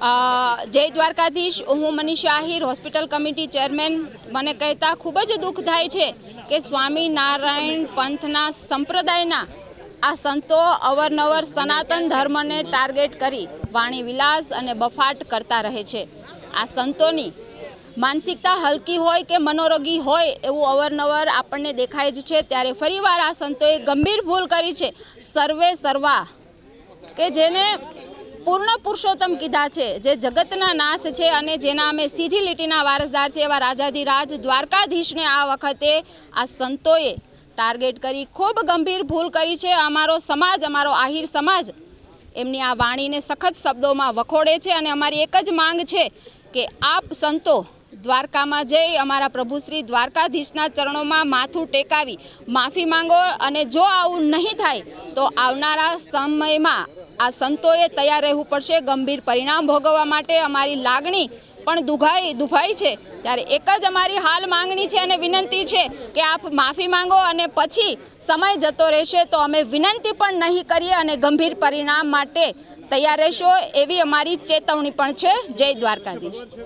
જય દ્વારકાધીશ, હું Manisha Ahir, hospital committee chairman. મને કહેતા ખૂબ જ દુઃખ થાય છે કે સ્વામિનારાયણ પંથના સંપ્રદાયના આ સંતો અવરનવર સનાતન ધર્મને ટાર્ગેટ કરી વાણી વિલાસ અને બફાટ કરતા રહે છે. આ સંતોની માનસિકતા હલકી હોય કે મનોરોગી હોય એવું અવરનવર આપણને દેખાય જ છે, ત્યારે ફરીવાર આ સંતોએ ગંભીર ભૂલ કરી છે. સર્વે સર્વા કે જેને પૂર્ણ પુરુષોત્તમ કીધા છે. જે જગતના નાથ છે અને જેના અમે સીધી લીટીના વારસદાર છે એવા રાજાધિરાજ દ્વારકાધીશને આ વખતે આ સંતોએ ટાર્ગેટ કરી, ખૂબ ગંભીર ભૂલ કરી છે. અમારો સમાજ, અમારો આહિર સમાજ એમની આ વાણીને સખત શબ્દોમાં વખોડે છે અને અમારી એક જ માંગ છે કે આપ સંતો દ્વારકામાં જઈ અમારા પ્રભુશ્રી દ્વારકાધીશના ચરણોમાં માથું ટેકાવી માફી માંગો અને જો આવું નહીં થાય, તો આવનારા સમયમાં આ સંતોએ તૈયાર રહેવું પડશે. ગંભીર પરિણામ ભોગવવા માટે અમારી લાગણી પણ દુભાઈ દુભાઈ છે. ત્યારે એક જ અમારી હાલ માંગણી છે અને વિનંતી છે કે આપ માફી માંગો અને પછી સમય જતો રહેશે તો અમે વિનંતી પણ નહીં કરીએ અને ગંભીર પરિણામ માટે તૈયાર રહેશો એવી અમારી ચેતવણી પણ છે. જય દ્વારકાધીશ.